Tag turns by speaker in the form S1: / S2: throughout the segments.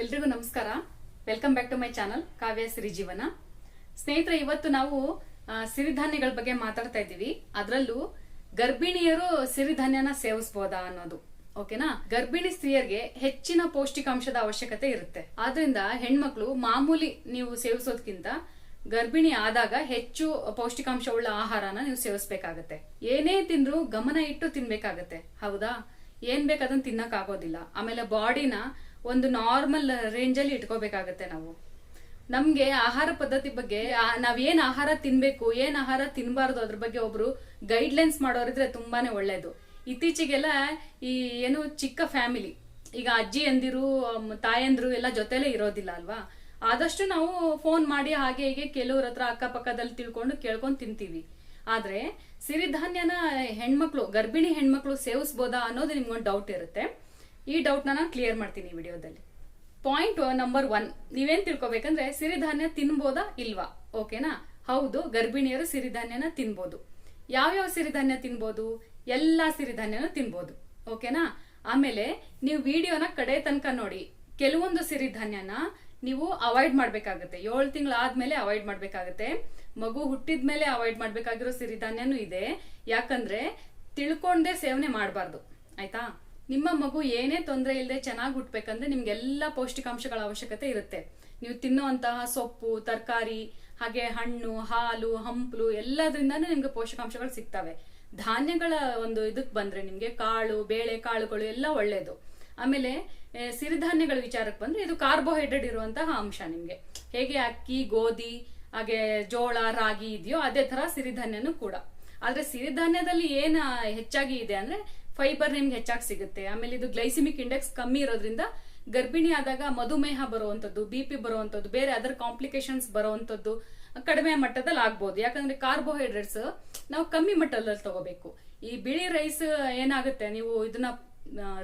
S1: ಎಲ್ರಿಗೂ ನಮಸ್ಕಾರ. Welcome back to my channel Kavya Siri Jeevana ಸ್ನೇಹಿತರೆ, ಇವತ್ತು ನಾವು ಸಿರಿಧಾನ್ಯಗಳ ಬಗ್ಗೆ ಮಾತಾಡ್ತಾ ಇದ್ದೀವಿ. ಅದರಲ್ಲೂ ಗರ್ಭಿಣಿಯರು ಸಿರಿಧಾನ್ಯನ ಸೇವಿಸಬಹುದಾ ಅನ್ನೋದು, ಓಕೆನಾ? ಗರ್ಭಿಣಿ ಸ್ತ್ರೀಯರಿಗೆ ಹೆಚ್ಚಿನ ಪೌಷ್ಟಿಕಾಂಶದ ಅವಶ್ಯಕತೆ ಇರುತ್ತೆ. ಆದ್ರಿಂದ ಹೆಣ್ಮಕ್ಳು ಮಾಮೂಲಿ ನೀವು ಸೇವಿಸೋದ್ಕಿಂತ ಗರ್ಭಿಣಿ ಆದಾಗ ಹೆಚ್ಚು ಪೌಷ್ಟಿಕಾಂಶವುಳ್ಳ ಆಹಾರನ ನೀವು ಸೇವಿಸಬೇಕಾಗತ್ತೆ. ಏನೇ ತಿಂದ್ರು ಗಮನ ಇಟ್ಟು ತಿನ್ಬೇಕಾಗತ್ತೆ. ಹೌದಾ? ಏನ್ ಬೇಕು ಅದನ್ನ ತಿನ್ನಕ್ ಆಗೋದಿಲ್ಲ ಆಮೇಲೆ ಬಾಡಿನ ಒಂದು ನಾರ್ಮಲ್ ರೇಂಜ್ ಅಲ್ಲಿ ಇಟ್ಕೋಬೇಕಾಗತ್ತೆ ನಾವು. ನಮ್ಗೆ ಆಹಾರ ಪದ್ಧತಿ ಬಗ್ಗೆ ನಾವು ನಾವ್ ಏನ್ ಆಹಾರ ತಿನ್ಬೇಕು, ಏನ್ ಆಹಾರ ತಿನ್ಬಾರ್ದು ಅದ್ರ ಬಗ್ಗೆ ಒಬ್ರು ಗೈಡ್ಲೈನ್ಸ್ ಮಾಡೋರಿದ್ರೆ ತುಂಬಾನೇ ಒಳ್ಳೇದು. ಇತ್ತೀಚೆಗೆಲ್ಲ ಈ ಏನು ಚಿಕ್ಕ ಫ್ಯಾಮಿಲಿ ಈಗ ಅಜ್ಜಿ ಅಂದಿರು ತಾಯಂದ್ರು ಎಲ್ಲ ಜೊತೆಲೇ ಇರೋದಿಲ್ಲ ಅಲ್ವಾ? ಆದಷ್ಟು ನಾವು ಫೋನ್ ಮಾಡಿ ಹಾಗೆ ಹೀಗೆ ಕೆಲವ್ರ ಹತ್ರ ಅಕ್ಕಪಕ್ಕದಲ್ಲಿ ತಿಳ್ಕೊಂಡು ಕೇಳ್ಕೊಂಡು ತಿಂತೀವಿ. ಆದ್ರೆ ಸಿರಿಧಾನ್ಯನ ಹೆಣ್ಮಕ್ಳು, ಗರ್ಭಿಣಿ ಹೆಣ್ಮಕ್ಳು ಸೇವಿಸ್ಬೋದಾ ಅನ್ನೋದು ನಿಮ್ಗೊಂದು ಡೌಟ್ ಇರುತ್ತೆ. ಈ ಡೌಟ್ನ ನಾನು ಕ್ಲಿಯರ್ ಮಾಡ್ತೀನಿ ಈ ವಿಡಿಯೋದಲ್ಲಿ. ಪಾಯಿಂಟ್ ನಂಬರ್ ಒನ್ ನೀವೇನ್ ತಿಳ್ಕೊಬೇಕಂದ್ರೆ ಸಿರಿಧಾನ್ಯ ತಿನ್ಬೋದಾ ಇಲ್ವಾ? ಓಕೆನಾ ಹೌದು, ಗರ್ಭಿಣಿಯರು ಸಿರಿಧಾನ್ಯನ ತಿನ್ಬೋದು. ಯಾವ್ಯಾವ ಸಿರಿಧಾನ್ಯ ತಿನ್ಬೋದು? ಎಲ್ಲಾ ಸಿರಿಧಾನ್ಯನೂ ತಿನ್ಬೋದು. ಓಕೆನಾ ಆಮೇಲೆ ನೀವು ವಿಡಿಯೋನ ಕಡೆ ತನಕ ನೋಡಿ. ಕೆಲವೊಂದು ಸಿರಿಧಾನ್ಯನ ನೀವು ಅವಾಯ್ಡ್ ಮಾಡ್ಬೇಕಾಗತ್ತೆ. ಏಳು ತಿಂಗಳಾದ್ಮೇಲೆ ಅವಾಯ್ಡ್ ಮಾಡ್ಬೇಕಾಗತ್ತೆ. ಮಗು ಹುಟ್ಟಿದ ಮೇಲೆ ಅವಾಯ್ಡ್ ಮಾಡ್ಬೇಕಾಗಿರೋ ಸಿರಿಧಾನ್ಯನೂ ಇದೆ. ಯಾಕಂದ್ರೆ ತಿಳ್ಕೊಂಡೇ ಸೇವನೆ ಮಾಡಬಾರ್ದು. ಆಯ್ತಾ? ನಿಮ್ಮ ಮಗು ಏನೇ ತೊಂದರೆ ಇಲ್ಲದೆ ಚೆನ್ನಾಗಿ ಹುಟ್ಟಬೇಕಂದ್ರೆ ನಿಮ್ಗೆ ಎಲ್ಲ ಪೌಷ್ಟಿಕಾಂಶಗಳ ಅವಶ್ಯಕತೆ ಇರುತ್ತೆ. ನೀವು ತಿನ್ನುವಂತಹ ಸೊಪ್ಪು, ತರಕಾರಿ, ಹಾಗೆ ಹಣ್ಣು, ಹಾಲು, ಹಂಪ್ಲು ಎಲ್ಲದರಿಂದಾನು ನಿಮ್ಗೆ ಪೋಷಕಾಂಶಗಳು ಸಿಗ್ತವೆ. ಧಾನ್ಯಗಳ ಒಂದು ಇದಕ್ ಬಂದ್ರೆ ನಿಮ್ಗೆ ಕಾಳು, ಬೇಳೆ, ಕಾಳುಗಳು ಎಲ್ಲ ಒಳ್ಳೇದು. ಆಮೇಲೆ ಸಿರಿಧಾನ್ಯಗಳ ವಿಚಾರಕ್ಕೆ ಬಂದ್ರೆ ಇದು ಕಾರ್ಬೋಹೈಡ್ರೇಟ್ ಇರುವಂತಹ ಅಂಶ ನಿಮ್ಗೆ. ಹೇಗೆ ಅಕ್ಕಿ, ಗೋಧಿ, ಹಾಗೆ ಜೋಳ, ರಾಗಿ ಇದೆಯೋ ಅದೇ ತರ ಸಿರಿಧಾನ್ಯನೂ ಕೂಡ. ಆದ್ರೆ ಸಿರಿಧಾನ್ಯದಲ್ಲಿ ಏನ ಹೆಚ್ಚಾಗಿ ಇದೆ ಅಂದ್ರೆ ಫೈಬರ್ ನಿಮ್ಗೆ ಹೆಚ್ಚಾಗಿ ಸಿಗುತ್ತೆ. ಆಮೇಲೆ ಇದು ಗ್ಲೈಸಿಮಿಕ್ ಇಂಡೆಕ್ಸ್ ಕಮ್ಮಿ ಇರೋದ್ರಿಂದ ಗರ್ಭಿಣಿ ಆದಾಗ ಮಧುಮೇಹ ಬರುವಂತದ್ದು ಬಿ ಪಿ ಬರುವಂತದ್ದು, ಬೇರೆ ಅದರ್ ಕಾಂಪ್ಲಿಕೇಶನ್ಸ್ ಬರುವಂತದ್ದು ಕಡಿಮೆ ಮಟ್ಟದಲ್ಲಿ ಆಗ್ಬೋದು. ಯಾಕಂದ್ರೆ ಕಾರ್ಬೋಹೈಡ್ರೇಟ್ಸ್ ನಾವು ಕಮ್ಮಿ ಮಟ್ಟದಲ್ಲಿ ತಗೋಬೇಕು. ಈ ಬಿಳಿ ರೈಸ್ ಏನಾಗುತ್ತೆ? ನೀವು ಇದನ್ನ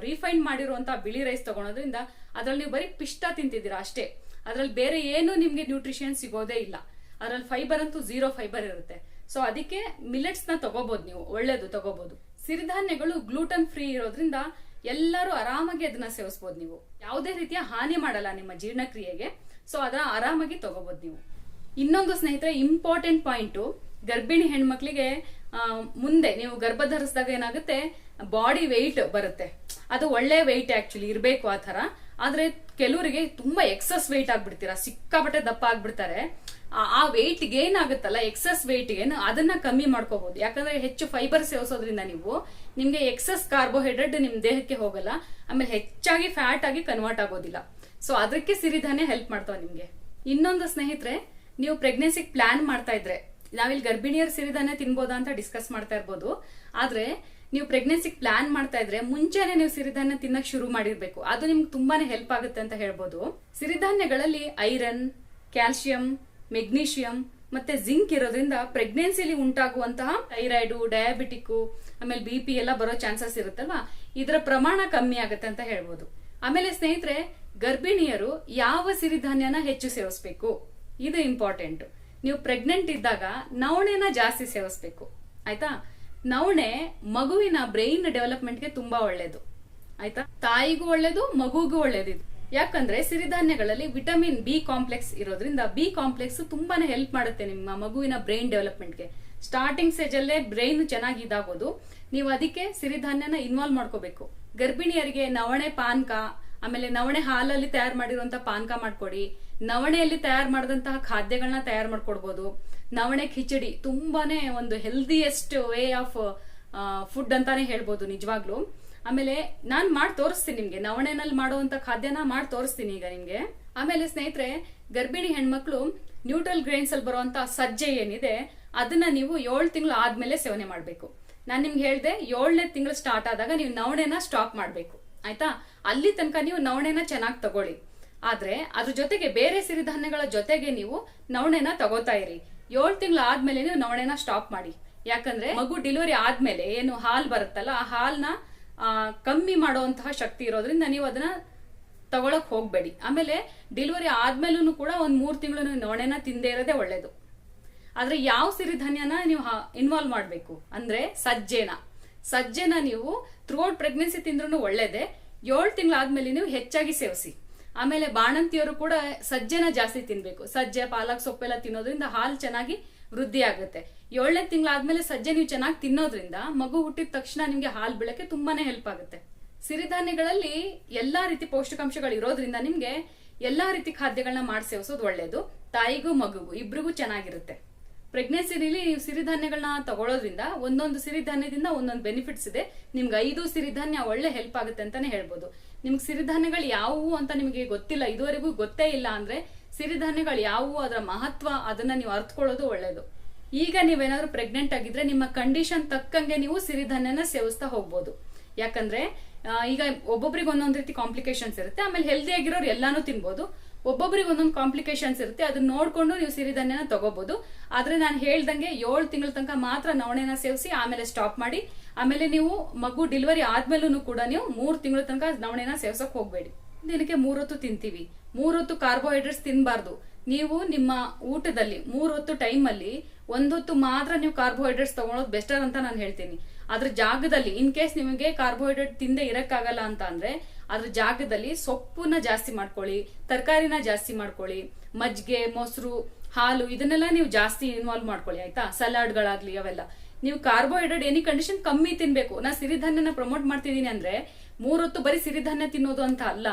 S1: ರಿಫೈನ್ ಮಾಡಿರುವಂತ ಬಿಳಿ ರೈಸ್ ತಗೊಳೋದ್ರಿಂದ ಅದ್ರಲ್ಲಿ ನೀವು ಬರೀ ಪಿಷ್ಟ ತಿಂತಿದ್ದೀರಾ ಅಷ್ಟೇ. ಅದ್ರಲ್ಲಿ ಬೇರೆ ಏನು ನಿಮ್ಗೆ ನ್ಯೂಟ್ರಿಷನ್ ಸಿಗೋದೇ ಇಲ್ಲ. ಅದ್ರಲ್ಲಿ ಫೈಬರ್ ಅಂತೂ ಝೀರೋ ಫೈಬರ್ ಇರುತ್ತೆ. ಸೊ ಅದಕ್ಕೆ ಮಿಲೆಟ್ಸ್ನ ತಗೋಬಹುದು ನೀವು. ಒಳ್ಳೇದು ತಗೋಬಹುದು ಸಿರಿಧಾನ್ಯಗಳು ಗ್ಲೂಟನ್ ಫ್ರೀ ಇರೋದ್ರಿಂದ ಎಲ್ಲರೂ ಆರಾಮಾಗಿ ಅದನ್ನ ಸೇವಿಸಬಹುದು ನೀವು. ಯಾವುದೇ ರೀತಿಯ ಹಾನಿ ಮಾಡಲ್ಲ ನಿಮ್ಮ ಜೀರ್ಣಕ್ರಿಯೆಗೆ. ಸೊ ಅದನ್ನ ಆರಾಮಾಗಿ ತಗೋಬಹುದು ನೀವು. ಇನ್ನೊಂದು ಸ್ನೇಹಿತರೆ ಇಂಪಾರ್ಟೆಂಟ್ ಪಾಯಿಂಟ್ ಗರ್ಭಿಣಿ ಹೆಣ್ಮಕ್ಳಿಗೆ ಮುಂದೆ ನೀವು ಗರ್ಭ ಧರಿಸಿದಾಗ ಏನಾಗುತ್ತೆ? ಬಾಡಿ ವೆಯ್ಟ್ ಬರುತ್ತೆ. ಅದು ಒಳ್ಳೆ ವೆಯ್ಟ್ ಆಕ್ಚುಲಿ ಇರಬೇಕು ಆ ತರ ಆದ್ರೆ ಕೆಲವರಿಗೆ ತುಂಬಾ ಎಕ್ಸಸ್ ವೆಯ್ಟ್ ಆಗ್ಬಿಡ್ತೀರಾ? ಸಿಕ್ಕಾಪಟ್ಟೆ ದಪ್ಪ ಆಗ್ಬಿಡ್ತಾರೆ. ಆ- ವೆಯ್ಟ್ ಗೇನ್ ಆಗುತ್ತಲ್ಲ ಎಕ್ಸಸ್ ವೆಯ್ಟ್ ಗೇನ್ ಅದನ್ನ ಕಮ್ಮಿ ಮಾಡ್ಕೋಬಹುದು ಯಾಕಂದ್ರೆ ಹೆಚ್ಚು ಫೈಬರ್ ಸೇವಿಸೋದ್ರಿಂದ ನೀವು ನಿಮ್ಗೆ ಎಕ್ಸಸ್ ಕಾರ್ಬೋಹೈಡ್ರೇಟ್ ನಿಮ್ ದೇಹಕ್ಕೆ ಹೋಗಲ್ಲ, ಆಮೇಲೆ ಹೆಚ್ಚಾಗಿ ಫ್ಯಾಟ್ ಆಗಿ ಕನ್ವರ್ಟ್ ಆಗೋದಿಲ್ಲ. ಸೊ ಅದಕ್ಕೆ ಸಿರಿಧಾನ್ಯ ಹೆಲ್ಪ್ ಮಾಡ್ತಾವ ನಿಮ್ಗೆ. ಇನ್ನೊಂದು ಸ್ನೇಹಿತರೆ, ನೀವು ಪ್ರೆಗ್ನೆನ್ಸಿಗೆ ಪ್ಲಾನ್ ಮಾಡ್ತಾ ಇದ್ರೆ, ನಾವಿಲ್ಲಿ ಗರ್ಭಿಣಿಯರು ಸಿರಿಧಾನ್ಯ ತಿನ್ಬೋದಾ ಅಂತ ಡಿಸ್ಕಸ್ ಮಾಡ್ತಾ ಇರ್ಬೋದು. ಆದ್ರೆ, ನೀವು ಪ್ರೆಗ್ನೆನ್ಸಿಗೆ ಪ್ಲಾನ್ ಮಾಡ್ತಾ ಇದ್ರೆ ಮುಂಚೆನೆ ನೀವು ಸಿರಿಧಾನ್ಯ ತಿನ್ನಕ್ ಶುರು ಮಾಡಿರ್ಬೇಕು. ಅದು ನಿಮ್ಗೆ ತುಂಬಾನೇ ಹೆಲ್ಪ್ ಆಗುತ್ತೆ ಅಂತ ಹೇಳ್ಬೋದು. ಸಿರಿಧಾನ್ಯಗಳಲ್ಲಿ ಐರನ್ ಕ್ಯಾಲ್ಸಿಯಂ ಮೆಗ್ನೀಷಿಯಂ ಮತ್ತೆ ಜಿಂಕ್ ಇರೋದ್ರಿಂದ ಪ್ರೆಗ್ನೆನ್ಸಿಲಿ ಉಂಟಾಗುವಂತಹ ಥೈರಾಯ್ಡು ಡಯಾಬಿಟಿಕ್ ಆಮೇಲೆ ಬಿ ಪಿ ಎಲ್ಲ ಬರೋ ಚಾನ್ಸಸ್ ಇರುತ್ತಲ್ವಾ? ಇದರ ಪ್ರಮಾಣ ಕಮ್ಮಿ ಆಗುತ್ತೆ ಅಂತ ಹೇಳ್ಬೋದು. ಆಮೇಲೆ ಸ್ನೇಹಿತರೆ, ಗರ್ಭಿಣಿಯರು ಯಾವ ಸಿರಿಧಾನ್ಯನ ಹೆಚ್ಚು ಸೇವಿಸ್ಬೇಕು? ಇದು ಇಂಪಾರ್ಟೆಂಟ್ ನೀವು ಪ್ರೆಗ್ನೆಂಟ್ ಇದ್ದಾಗ ನವಣೆನ ಜಾಸ್ತಿ ಸೇವಿಸ್ಬೇಕು. ಆಯ್ತಾ? ನವಣೆ ಮಗುವಿನ ಬ್ರೈನ್ ಡೆವಲಪ್ಮೆಂಟ್ಗೆ ತುಂಬಾ ಒಳ್ಳೇದು. ಆಯ್ತಾ? ತಾಯಿಗೂ ಒಳ್ಳೇದು, ಮಗುಗೂ ಒಳ್ಳೇದು ಇದು ಯಾಕಂದ್ರೆ ಸಿರಿಧಾನ್ಯಗಳಲ್ಲಿ ವಿಟಮಿನ್ ಬಿ ಕಾಂಪ್ಲೆಕ್ಸ್ ಇರೋದ್ರಿಂದ ಬಿ ಕಾಂಪ್ಲೆಕ್ಸ್ ತುಂಬಾನೇ ಹೆಲ್ಪ್ ಮಾಡುತ್ತೆ ನಿಮ್ಮ ಮಗುವಿನ ಬ್ರೈನ್ ಡೆವಲಪ್ಮೆಂಟ್ಗೆ ಸ್ಟಾರ್ಟಿಂಗ್ ಸ್ಟೇಜ್ ಅಲ್ಲೇ ಬ್ರೈನ್ ಚೆನ್ನಾಗಿ ಇದಾಗೋದು. ನೀವು ಅದಕ್ಕೆ ಸಿರಿಧಾನ್ಯನ ಇನ್ವಾಲ್ವ್ ಮಾಡ್ಕೋಬೇಕು. ಗರ್ಭಿಣಿಯರಿಗೆ ನವಣೆ ಪಾನಕ, ಆಮೇಲೆ ನವಣೆ ಹಾಲಲ್ಲಿ ತಯಾರು ಮಾಡಿರುವಂತಹ ಪಾನಕ ಮಾಡ್ಕೊಡಿ. ನವಣೆಯಲ್ಲಿ ತಯಾರು ಮಾಡಿದಂತಹ ಖಾದ್ಯಗಳನ್ನ ತಯಾರು ಮಾಡ್ಕೊಡ್ಬೋದು. ನವಣೆ ಖಿಚಡಿ ತುಂಬಾನೇ ಒಂದು ಹೆಲ್ದಿಯೆಸ್ಟ್ ವೇ ಆಫ್ ಫುಡ್ ಅಂತಾನೆ ಹೇಳ್ಬೋದು ನಿಜವಾಗ್ಲು. ಆಮೇಲೆ ನಾನ್ ಮಾಡಿ ತೋರಿಸ್ತೀನಿ ನಿಮ್ಗೆ. ನವಣೆನಲ್ಲಿ ಮಾಡುವಂತ ಖಾದ್ಯನ ಮಾಡಿ ತೋರಿಸ್ತೀನಿ ಈಗ ನಿಮ್ಗೆ. ಆಮೇಲೆ ಸ್ನೇಹಿತರೆ, ಗರ್ಭಿಣಿ ಹೆಣ್ಮಕ್ಳು ನ್ಯೂಟ್ರಲ್ ಗ್ರೈನ್ಸ್ ಅಲ್ಲಿ ಬರುವಂತ ಸಜ್ಜೆ ಏನಿದೆ, ಅದನ್ನ ನೀವು ಏಳು ತಿಂಗಳು ಆದ್ಮೇಲೆ ಸೇವನೆ ಮಾಡಬೇಕು. ನಾನ್ ನಿಮ್ಗೆ ಹೇಳ್ದೆ, ಏಳನೇ ತಿಂಗಳು ಸ್ಟಾರ್ಟ್ ಆದಾಗ ನೀವು ನವಣೆನ ಸ್ಟಾಪ್ ಮಾಡಬೇಕು. ಆಯ್ತಾ? ಅಲ್ಲಿ ತನಕ ನೀವು ನವಣೆನ ಚೆನ್ನಾಗಿ ತಗೊಳ್ಳಿ. ಆದ್ರೆ, ಅದ್ರ ಜೊತೆಗೆ ಬೇರೆ ಸಿರಿಧಾನ್ಯಗಳ ಜೊತೆಗೆ ನೀವು ನವಣೆನ ತಗೋತಾ ಇರಿ. ಏಳು ತಿಂಗಳು ಆದ್ಮೇಲೆ ನೀವು ನವಣೆನ ಸ್ಟಾಪ್ ಮಾಡಿ. ಯಾಕಂದ್ರೆ ಮಗು ಡೆಲಿವರಿ ಆದ್ಮೇಲೆ ಏನು ಹಾಲ್ ಬರುತ್ತಲ್ಲ, ಆ ಹಾಲ್ನ ಕಮ್ಮಿ ಮಾಡುವಂತಹ ಶಕ್ತಿ ಇರೋದ್ರಿಂದ ನೀವು ಅದನ್ನ ತಗೊಳಕ್ ಹೋಗ್ಬೇಡಿ. ಆಮೇಲೆ ಡೆಲಿವರಿ ಆದ್ಮೇಲೂ ಕೂಡ ಒಂದ್ ಮೂರ್ ತಿಂಗಳು ನೀವು ನವಣೆನ ತಿಂದೇ ಇರೋದೇ ಒಳ್ಳೇದು. ಆದ್ರೆ ಯಾವ ಸಿರಿಧಾನ್ಯನ ನೀವು ಇನ್ವಾಲ್ವ್ ಮಾಡಬೇಕು? ಅಂದ್ರೆ ಸಜ್ಜೆನ. ಸಜ್ಜೆನ ನೀವು ಥ್ರೂಔಟ್ ಪ್ರೆಗ್ನೆನ್ಸಿ ತಿಂದ್ರೂ ಒಳ್ಳೇದೇ. ಏಳು ತಿಂಗಳಾದ್ಮೇಲೆ ನೀವು ಹೆಚ್ಚಾಗಿ ಸೇವಿಸಿ. ಆಮೇಲೆ ಬಾಣಂತಿಯವರು ಕೂಡ ಸಜ್ಜೆನ ಜಾಸ್ತಿ ತಿನ್ಬೇಕು. ಸಜ್ಜೆ, ಪಾಲಕ್, ಸೊಪ್ಪೆಲ್ಲ ತಿನ್ನೋದ್ರಿಂದ ಹಾಲು ಚೆನ್ನಾಗಿ ವೃದ್ಧಿ ಆಗುತ್ತೆ ಏಳನೇ ತಿಂಗಳಾದ್ಮೇಲೆ ಸಜ್ಜೆ ನೀವು ಚೆನ್ನಾಗಿ ತಿನ್ನೋದ್ರಿಂದ ಮಗು ಹುಟ್ಟಿದ ತಕ್ಷಣ ನಿಮ್ಗೆ ಹಾಲು ಬೆಳಕೆ ತುಂಬಾನೇ ಹೆಲ್ಪ್ ಆಗುತ್ತೆ. ಸಿರಿಧಾನ್ಯಗಳಲ್ಲಿ ಎಲ್ಲಾ ರೀತಿ ಪೌಷ್ಟಿಕಾಂಶಗಳು ಇರೋದ್ರಿಂದ ನಿಮ್ಗೆ ಎಲ್ಲಾ ರೀತಿ ಖಾದ್ಯಗಳನ್ನ ಮಾಡಿ ಸೇವಿಸೋದು ಒಳ್ಳೇದು. ತಾಯಿಗೂ ಮಗುಗೂ, ಇಬ್ರಿಗೂ ಚೆನ್ನಾಗಿರುತ್ತೆ. ಪ್ರೆಗ್ನೆನ್ಸಿಲಿ ನೀವು ಸಿರಿಧಾನ್ಯಗಳನ್ನ ತಗೊಳ್ಳೋದ್ರಿಂದ ಒಂದೊಂದು ಸಿರಿಧಾನ್ಯದಿಂದ ಒಂದೊಂದು ಬೆನಿಫಿಟ್ಸ್ ಇದೆ. ನಿಮ್ಗೆ ಐದು ಸಿರಿಧಾನ್ಯ ಒಳ್ಳೆ ಹೆಲ್ಪ್ ಆಗುತ್ತೆ ಅಂತಾನೆ ಹೇಳ್ಬೋದು. ನಿಮ್ಗೆ ಸಿರಿಧಾನ್ಯಗಳು ಯಾವುವು ಅಂತ ನಿಮಗೆ ಗೊತ್ತಿಲ್ಲ, ಇದುವರೆಗೂ ಗೊತ್ತೇ ಇಲ್ಲ ಅಂದ್ರೆ ಸಿರಿಧಾನ್ಯಗಳು ಯಾವುವು, ಅದರ ಮಹತ್ವ, ಅದನ್ನ ನೀವು ಅರ್ಥಕೊಳ್ಳೋದು ಒಳ್ಳೇದು. ಈಗ ನೀವೇನಾದ್ರೂ ಪ್ರೆಗ್ನೆಂಟ್ ಆಗಿದ್ರೆ ನಿಮ್ಮ ಕಂಡೀಷನ್ ತಕ್ಕಂಗೆ ನೀವು ಸಿರಿಧಾನ್ಯನ ಸೇವಿಸ್ತಾ ಹೋಗ್ಬೋದು. ಯಾಕಂದ್ರೆ ಈಗ ಒಬ್ಬೊಬ್ರಿಗೆ ಒಂದೊಂದು ರೀತಿ ಕಾಂಪ್ಲಿಕೇಶನ್ಸ್ ಇರುತ್ತೆ, ಆಮೇಲೆ ಹೆಲ್ದಿ ಆಗಿರೋರು ಎಲ್ಲಾನು ತಿನ್ಬೋದು. ಒಬ್ಬೊಬ್ರಿಗೆ ಒಂದೊಂದು ಕಾಂಪ್ಲಿಕೇಶನ್ಸ್ ಇರುತ್ತೆ, ಅದನ್ನ ನೋಡ್ಕೊಂಡು ನೀವು ಸಿರಿಧಾನ್ಯನ ತಗೋಬಹುದು ಆದ್ರೆ ನಾನು ಹೇಳ್ದಂಗೆ ಏಳು ತಿಂಗಳ ತನಕ ಮಾತ್ರ ನವಣೆನ ಸೇವಿಸಿ ಆಮೇಲೆ ಸ್ಟಾಪ್ ಮಾಡಿ, ಆಮೇಲೆ ನೀವು ಮಗು ಡೆಲಿವರಿ ಆದ್ಮೇಲೂ ಕೂಡ ನೀವು ಮೂರು ತಿಂಗಳ ತನಕ ನವಣೆನ ಸೇವಿಸೋಕೆ ಹೋಗ್ಬೇಡಿ. ದಿನಕ್ಕೆ ಮೂರೊತ್ತು ತಿಂತೀವಿ. ಮೂರೊತ್ತು ಕಾರ್ಬೋಹೈಡ್ರೇಟ್ಸ್ ತಿನ್ಬಾರ್ದು. ನೀವು ನಿಮ್ಮ ಊಟದಲ್ಲಿ ಮೂರೊತ್ತು ಟೈಮ್ ಅಲ್ಲಿ ಒಂದೊತ್ತು ಮಾತ್ರ ನೀವು ಕಾರ್ಬೋಹೈಡ್ರೇಟ್ಸ್ ತಗೊಳೋದು ಬೆಸ್ಟರ್ ಅಂತ ನಾನು ಹೇಳ್ತೀನಿ. ಅದ್ರ ಜಾಗದಲ್ಲಿ ಇನ್ ಕೇಸ್ ನಿಮಗೆ ಕಾರ್ಬೋಹೈಡ್ರೇಟ್ ತಿಂದೆ ಇರಕ್ಕಾಗಲ್ಲ ಅಂತ ಅಂದ್ರೆ, ಅದ್ರ ಜಾಗದಲ್ಲಿ ಸೊಪ್ಪನ್ನ ಜಾಸ್ತಿ ಮಾಡ್ಕೊಳ್ಳಿ, ತರಕಾರಿನ ಜಾಸ್ತಿ ಮಾಡ್ಕೊಳ್ಳಿ, ಮಜ್ಜಿಗೆ, ಮೊಸರು, ಹಾಲು ಇದನ್ನೆಲ್ಲ ನೀವು ಜಾಸ್ತಿ ಇನ್ವಾಲ್ವ್ ಮಾಡ್ಕೊಳ್ಳಿ, ಆಯ್ತಾ? ಸಲಾಡ್ಗಳಾಗ್ಲಿ ಅವೆಲ್ಲ. ನೀವು ಕಾರ್ಬೋಹೈಡ್ರೇಟ್ ಎನಿ ಕಂಡೀಷನ್ ಕಮ್ಮಿ ತಿನ್ಬೇಕು. ನಾ ಸಿರಿಧಾನ್ಯನ ಪ್ರಮೋಟ್ ಮಾಡ್ತಿದ್ದೀನಿ ಅಂದ್ರೆ, ಮೂರೊತ್ತು ಬರೀ ಸಿರಿಧಾನ್ಯ ತಿನ್ನೋದು ಅಂತ ಅಲ್ಲ.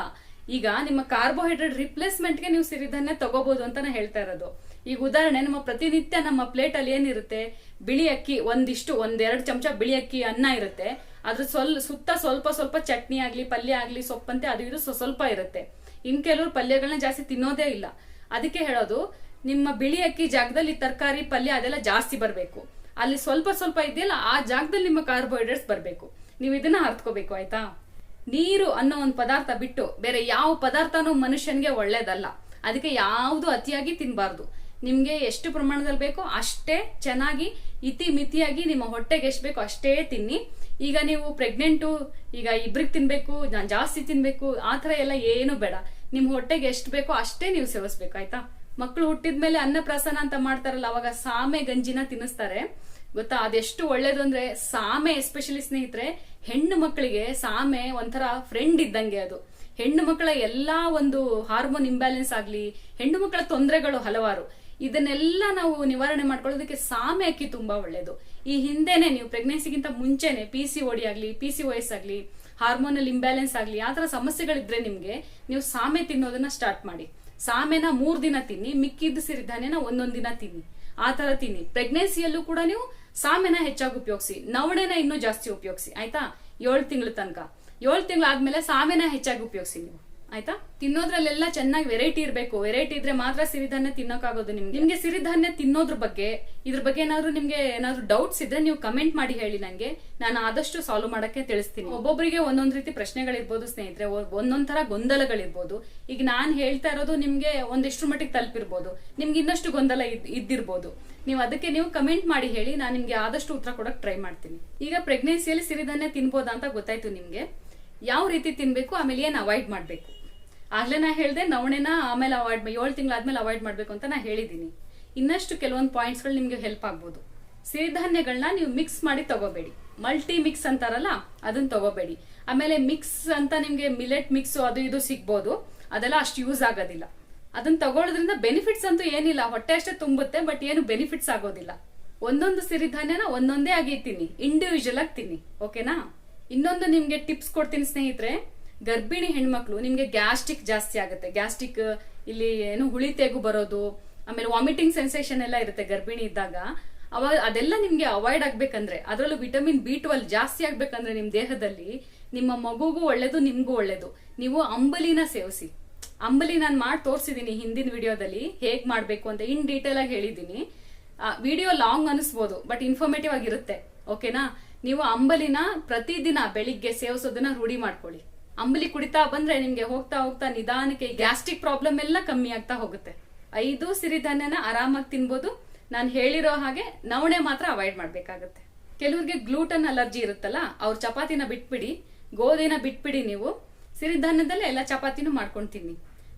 S1: ಈಗ ನಿಮ್ಮ ಕಾರ್ಬೋಹೈಡ್ರೇಟ್ ರಿಪ್ಲೇಸ್ಮೆಂಟ್ಗೆ ನೀವು ಸಿರಿಧಾನ್ಯ ತಗೋಬಹುದು ಅಂತ ಹೇಳ್ತಾ ಇರೋದು. ಈಗ ಉದಾಹರಣೆ, ನಮ್ಮ ಪ್ರತಿನಿತ್ಯ ನಮ್ಮ ಪ್ಲೇಟ್ ಅಲ್ಲಿ ಏನಿರುತ್ತೆ? ಬಿಳಿ ಅಕ್ಕಿ ಒಂದಿಷ್ಟು, ಒಂದೆರಡು ಚಮಚ ಬಿಳಿ ಅಕ್ಕಿ ಅನ್ನ ಇರುತ್ತೆ. ಅದ್ರ ಸ್ವಲ್ಪ ಸುತ್ತ ಸ್ವಲ್ಪ ಸ್ವಲ್ಪ ಚಟ್ನಿ ಆಗ್ಲಿ, ಪಲ್ಯ ಆಗ್ಲಿ, ಸೊಪ್ಪಂತೆ ಅದು ಇದು ಸ್ವ- ಸ್ವಲ್ಪ ಇರುತ್ತೆ. ಇನ್ ಕೆಲವರು ಪಲ್ಯಗಳನ್ನ ಜಾಸ್ತಿ ತಿನ್ನೋದೇ ಇಲ್ಲ. ಅದಕ್ಕೆ ಹೇಳೋದು, ನಿಮ್ಮ ಬಿಳಿ ಅಕ್ಕಿ ಜಾಗದಲ್ಲಿ ತರಕಾರಿ, ಪಲ್ಯ ಅದೆಲ್ಲ ಜಾಸ್ತಿ ಬರಬೇಕು. ಅಲ್ಲಿ ಸ್ವಲ್ಪ ಸ್ವಲ್ಪ ಇದೆಯಲ್ಲ, ಆ ಜಾಗದಲ್ಲಿ ನಿಮ್ಮ ಕಾರ್ಬೋಹೈಡ್ರೇಟ್ಸ್ ಬರಬೇಕು. ನೀವು ಇದನ್ನ ಅರ್ತ್ಕೋಬೇಕು, ಆಯ್ತಾ? ನೀರು ಅನ್ನೋ ಒಂದು ಪದಾರ್ಥ ಬಿಟ್ಟು ಬೇರೆ ಯಾವ ಪದಾರ್ಥನೂ ಮನುಷ್ಯನ್ಗೆ ಒಳ್ಳೇದಲ್ಲ. ಅದಕ್ಕೆ ಯಾವುದು ಅತಿಯಾಗಿ ತಿನ್ಬಾರ್ದು. ನಿಮ್ಗೆ ಎಷ್ಟು ಪ್ರಮಾಣದಲ್ಲಿ ಬೇಕೋ ಅಷ್ಟೇ ಚೆನ್ನಾಗಿ ಇತಿ ಮಿತಿಯಾಗಿ ನಿಮ್ಮ ಹೊಟ್ಟೆಗೆ ಎಷ್ಟು ಬೇಕೋ ಅಷ್ಟೇ ತಿನ್ನಿ. ಈಗ ನೀವು ಪ್ರೆಗ್ನೆಂಟು ಈಗ ಇಬ್ರಿಗೆ ತಿನ್ಬೇಕು, ನಾನು ಜಾಸ್ತಿ ತಿನ್ಬೇಕು, ಆ ಥರ ಎಲ್ಲ ಏನು ಬೇಡ. ನಿಮ್ ಹೊಟ್ಟೆಗೆ ಎಷ್ಟು ಬೇಕೋ ಅಷ್ಟೇ ನೀವು ಸೇವಿಸ್ಬೇಕು, ಆಯ್ತಾ? ಮಕ್ಕಳು ಹುಟ್ಟಿದ್ಮೇಲೆ ಅನ್ನಪ್ರಸನ್ನ ಅಂತ ಮಾಡ್ತಾರಲ್ಲ, ಅವಾಗ ಸಾಮೆ ಗಂಜಿನ ತಿನ್ನಿಸ್ತಾರೆ. ಗೊತ್ತಾ? ಅದೆಷ್ಟು ಒಳ್ಳೇದು ಅಂದ್ರೆ ಸಾಮೆ ಎಸ್ಪೆಷಲಿ ಸ್ನೇಹಿತರೆ, ಹೆಣ್ಣು ಮಕ್ಕಳಿಗೆ ಸಾಮೆ ಒಂಥರ ಫ್ರೆಂಡ್ ಇದ್ದಂಗೆ ಅದು. ಹೆಣ್ಣು ಮಕ್ಕಳ ಎಲ್ಲಾ ಒಂದು ಹಾರ್ಮೋನ್ ಇಂಬ್ಯಾಲೆನ್ಸ್ ಆಗ್ಲಿ, ಹೆಣ್ಣು ಮಕ್ಕಳ ತೊಂದರೆಗಳು ಹಲವಾರು. ಇದನ್ನೆಲ್ಲ ನಾವು ನಿವಾರಣೆ ಮಾಡ್ಕೊಳ್ಳೋದಕ್ಕೆ ಸಾಮೆ ಅಕ್ಕಿ ತುಂಬಾ ಒಳ್ಳೇದು. ಈ ಹಿಂದೆನೆ ನೀವು ಪ್ರೆಗ್ನೆನ್ಸಿಗಿಂತ ಮುಂಚೆನೆ ಪಿ ಸಿ ಓಡಿ ಆಗ್ಲಿ ಪಿ ಸಿ ಎಸ್ ಆಗ್ಲಿ ಹಾರ್ಮೋನಲ್ ಇಂಬ್ಯಾಲೆನ್ಸ್ ಆಗ್ಲಿ, ಆ ತರ ಸಮಸ್ಯೆಗಳಿದ್ರೆ ನಿಮ್ಗೆ ನೀವು ಸಾಮೆ ತಿನ್ನೋದನ್ನ ಸ್ಟಾರ್ಟ್ ಮಾಡಿ. ಸಾಮೆನ ಮೂರ್ ದಿನ ತಿನ್ನಿ, ಮಿಕ್ಕಿದ್ದ ಸಿರಿಧಾನ್ಯನ ಒಂದೊಂದ್ ದಿನ ತಿನ್ನಿ. ಆ ತರ ತಿನ್ನಿ. ಪ್ರೆಗ್ನೆನ್ಸಿಯಲ್ಲೂ ಕೂಡ ನೀವು ಸಾಮೆನ ಹೆಚ್ಚಾಗಿ ಉಪಯೋಗಿಸಿ. ನವಣೆನ ಇನ್ನೂ ಜಾಸ್ತಿ ಉಪಯೋಗಿಸಿ. ಆಯ್ತಾ? ಏಳು ತಿಂಗಳ ತನಕ. ಏಳು ತಿಂಗಳಾದ್ಮೇಲೆ ಸಾಮೆನ ಹೆಚ್ಚಾಗಿ ಉಪಯೋಗಿಸಿ ನೀವು. ಆಯ್ತಾ? ತಿನ್ನೋದ್ರಲ್ಲೆಲ್ಲ ಚೆನ್ನಾಗಿ ವೆರೈಟಿ ಇರಬೇಕು. ವೆರೈಟಿ ಇದ್ರೆ ಮಾತ್ರ ಸಿರಿಧಾನ್ಯ ತಿನ್ನೋಕ್ಕಾಗೋದು ನಿಮ್ಗೆ. ನಿಮ್ಗೆ ಸಿರಿಧಾನ್ಯ ತಿನ್ನೋದ್ರ ಬಗ್ಗೆ, ಇದ್ರ ಬಗ್ಗೆ ಏನಾದ್ರು ನಿಮ್ಗೆ ಏನಾದ್ರು ಡೌಟ್ಸ್ ಇದ್ರೆ ನೀವು ಕಮೆಂಟ್ ಮಾಡಿ ಹೇಳಿ ನಂಗೆ. ನಾನು ಆದಷ್ಟು ಸಾಲ್ವ್ ಮಾಡಕ್ಕೆ ತಿಳಿಸ್ತೀನಿ. ಒಬ್ಬೊಬ್ಬರಿಗೆ ಒಂದೊಂದ್ ರೀತಿ ಪ್ರಶ್ನೆಗಳಿರ್ಬೋದು ಸ್ನೇಹಿತರೆ ಒಂದೊಂದ್ ತರ ಗೊಂದಲಗಳಿರ್ಬೋದು. ಈಗ ನಾನ್ ಹೇಳ್ತಾ ಇರೋದು ನಿಮ್ಗೆ ಒಂದಿಷ್ಟು ಮಟ್ಟಿಗೆ ತಲುಪಿರ್ಬೋದು. ನಿಮ್ಗೆ ಇನ್ನಷ್ಟು ಗೊಂದಲ ಇದ್- ಇದ್ದಿರ್ಬೋದು. ನೀವು ಅದಕ್ಕೆ ನೀವು ಕಮೆಂಟ್ ಮಾಡಿ ಹೇಳಿ, ನಾನು ನಿಮ್ಗೆ ಆದಷ್ಟು ಉತ್ತರ ಕೊಡಕ್ ಟ್ರೈ ಮಾಡ್ತೀನಿ. ಈಗ ಪ್ರೆಗ್ನೆನ್ಸಿಯಲ್ಲಿ ಸಿರಿಧಾನ್ಯ ತಿನ್ಬೋದಾ ಅಂತ ಗೊತ್ತಾಯ್ತು ನಿಮ್ಗೆ. ಯಾವ ರೀತಿ ತಿನ್ಬೇಕು, ಆಮೇಲೆ ಏನ್ ಅವಾಯ್ಡ್ ಮಾಡ್ಬೇಕು? ಆಗ್ಲೇ ನಾ ಹೇಳ್ದೆ ನವಣೆನ ಆಮೇಲೆ ಅವಾಯ್ಡ್ ಏಳು ತಿಂಗಳಾದ್ಮೇಲೆ ಅವಾಯ್ಡ್ ಮಾಡ್ಬೇಕು ಅಂತ ನಾ ಹೇಳಿದ್ದೀನಿ ಇನ್ನಷ್ಟು ಕೆಲವೊಂದು ಪಾಯಿಂಟ್ಸ್ಗಳು ನಿಮ್ಗೆ ಹೆಲ್ಪ್ ಆಗ್ಬೋದು. ಸಿರಿಧಾನ್ಯಗಳನ್ನ ನೀವು ಮಿಕ್ಸ್ ಮಾಡಿ ತಗೋಬೇಡಿ. ಮಲ್ಟಿ ಮಿಕ್ಸ್ ಅಂತಾರಲ್ಲ ಅದನ್ನ ತಗೋಬೇಡಿ. ಆಮೇಲೆ ಮಿಕ್ಸ್ ಅಂತ ನಿಮ್ಗೆ ಮಿಲೆಟ್ ಮಿಕ್ಸ್ ಅದು ಇದು ಸಿಗ್ಬೋದು. ಅದೆಲ್ಲ ಅಷ್ಟು ಯೂಸ್ ಆಗೋದಿಲ್ಲ. ಅದನ್ನ ತಗೊಳ್ಳೋದ್ರಿಂದ ಬೆನಿಫಿಟ್ಸ್ ಅಂತೂ ಏನಿಲ್ಲ. ಹೊಟ್ಟೆ ಅಷ್ಟೇ ತುಂಬುತ್ತೆ ಬಟ್ ಏನು ಬೆನಿಫಿಟ್ಸ್ ಆಗೋದಿಲ್ಲ. ಒಂದೊಂದು ಸಿರಿಧಾನ್ಯನ ಒಂದೊಂದೇ ಆಗಿ ತಿನ್ನಿ ಇಂಡಿವಿಜುವಲ್ ಆಗಿ ತಿನ್ನಿ. ಓಕೆನಾ ಇನ್ನೊಂದು ನಿಮ್ಗೆ ಟಿಪ್ಸ್ ಕೊಡ್ತೀನಿ ಸ್ನೇಹಿತರೆ. ಗರ್ಭಿಣಿ ಹೆಣ್ಮಕ್ಳು, ನಿಮ್ಗೆ ಗ್ಯಾಸ್ಟ್ರಿಕ್ ಜಾಸ್ತಿ ಆಗುತ್ತೆ. ಗ್ಯಾಸ್ಟ್ರಿಕ್, ಇಲ್ಲಿ ಏನು ಹುಳಿ ತೆಗು ಬರೋದು, ಆಮೇಲೆ ವಾಮಿಟಿಂಗ್ ಸೆನ್ಸೇಷನ್ ಎಲ್ಲ ಇರುತ್ತೆ ಗರ್ಭಿಣಿ ಇದ್ದಾಗ. ಅವಾಗ ಅದೆಲ್ಲ ನಿಮ್ಗೆ ಅವಾಯ್ಡ್ ಆಗ್ಬೇಕಂದ್ರೆ, ಅದರಲ್ಲೂ ವಿಟಮಿನ್ ಬಿ ಟ್ವೆಲ್ ಜಾಸ್ತಿ ಆಗ್ಬೇಕಂದ್ರೆ ನಿಮ್ ದೇಹದಲ್ಲಿ, ನಿಮ್ಮ ಮಗುಗೂ ಒಳ್ಳೇದು, ನಿಮ್ಗೂ ಒಳ್ಳೇದು. ನೀವು ಅಂಬಲಿನ ಸೇವಿಸಿ. ಅಂಬಲಿ ನಾನು ಮಾಡಿ ತೋರಿಸಿದೀನಿ ಹಿಂದಿನ ವಿಡಿಯೋದಲ್ಲಿ ಹೇಗ್ ಮಾಡ್ಬೇಕು ಅಂತ ಇನ್ ಡೀಟೇಲ್ ಆಗಿ ಹೇಳಿದೀನಿ. ವಿಡಿಯೋ ಲಾಂಗ್ ಅನಿಸ್ಬೋದು ಬಟ್ ಇನ್ಫಾರ್ಮೇಟಿವ್ ಆಗಿರುತ್ತೆ ಓಕೆನಾ ನೀವು ಅಂಬಲಿನ ಪ್ರತಿದಿನ ಬೆಳಿಗ್ಗೆ ಸೇವಿಸೋದನ್ನ ರೂಢಿ ಮಾಡ್ಕೊಳ್ಳಿ. ಅಂಬಲಿ ಕುಡಿತಾ ಬಂದ್ರೆ ನಿಮ್ಗೆ ಹೋಗ್ತಾ ಹೋಗ್ತಾ ನಿಧಾನಕ್ಕೆ ಗ್ಯಾಸ್ಟ್ರಿಕ್ ಪ್ರಾಬ್ಲಮ್ ಎಲ್ಲ ಕಮ್ಮಿ ಆಗ್ತಾ ಹೋಗುತ್ತೆ. ಐದು ಸಿರಿಧಾನ್ಯನ ಆರಾಮಾಗಿ ತಿನ್ಬೋದು. ನಾನು ಹೇಳಿರೋ ಹಾಗೆ ನವಣೆ ಮಾತ್ರ ಅವಾಯ್ಡ್ ಮಾಡಬೇಕಾಗುತ್ತೆ. ಕೆಲವ್ರಿಗೆ ಗ್ಲೂಟನ್ ಅಲರ್ಜಿ ಇರುತ್ತಲ್ಲ, ಅವ್ರ ಚಪಾತಿನ ಬಿಟ್ಬಿಡಿ, ಗೋಧಿನ ಬಿಟ್ಬಿಡಿ ನೀವು. ಸಿರಿಧಾನ್ಯದಲ್ಲೇ ಎಲ್ಲ ಚಪಾತಿನೂ ಮಾಡ್ಕೊಂಡು ತಿನ್ನಿ.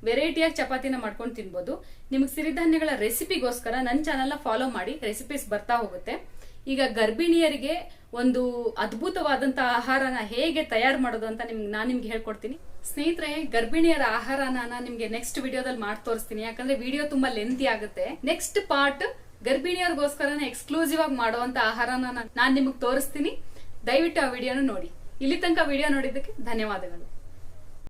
S1: ವೆರೈಟಿಯಾಗಿ ಚಪಾತಿನ ಮಾಡ್ಕೊಂಡು ತಿನ್ಬೋದು. ನಿಮಗೆ ಸಿರಿಧಾನ್ಯಗಳ ರೆಸಿಪಿಗೋಸ್ಕರ ನನ್ನ ಚಾನಲ್ನ ಫಾಲೋ ಮಾಡಿ ರೆಸಿಪೀಸ್ ಬರ್ತಾ ಹೋಗುತ್ತೆ. ಈಗ ಗರ್ಭಿಣಿಯರಿಗೆ ಒಂದು ಅದ್ಭುತವಾದಂತ ಆಹಾರನ ಹೇಗೆ ತಯಾರು ಮಾಡೋದು ಅಂತ ನಿಮ್ಗೆ ನಾನು ನಿಮ್ಗೆ ಹೇಳ್ಕೊಡ್ತೀನಿ. ಸ್ನೇಹಿತರೆ, ಗರ್ಭಿಣಿಯರ ಆಹಾರನ ನಾನು ನಿಮ್ಗೆ ನೆಕ್ಸ್ಟ್ ವಿಡಿಯೋದಲ್ಲಿ ಮಾಡಿ ತೋರಿಸ್ತೀನಿ. ಯಾಕಂದ್ರೆ ವಿಡಿಯೋ ತುಂಬಾ ಲೆಂತಿ ಆಗುತ್ತೆ. ನೆಕ್ಸ್ಟ್ ಪಾರ್ಟ್ ಗರ್ಭಿಣಿಯರಿಗೋಸ್ಕರನೇ ಎಕ್ಸ್ಕ್ಲೂಸಿವ್ ಆಗಿ ಮಾಡುವಂತ ಆಹಾರನ ನಾನು ನಿಮಗೆ ತೋರಿಸ್ತೀನಿ. ದಯವಿಟ್ಟು ಆ ವಿಡಿಯೋನ ನೋಡಿ. ಇಲ್ಲಿ ತನಕ ವಿಡಿಯೋ ನೋಡಿದ್ದಕ್ಕೆ ಧನ್ಯವಾದಗಳು.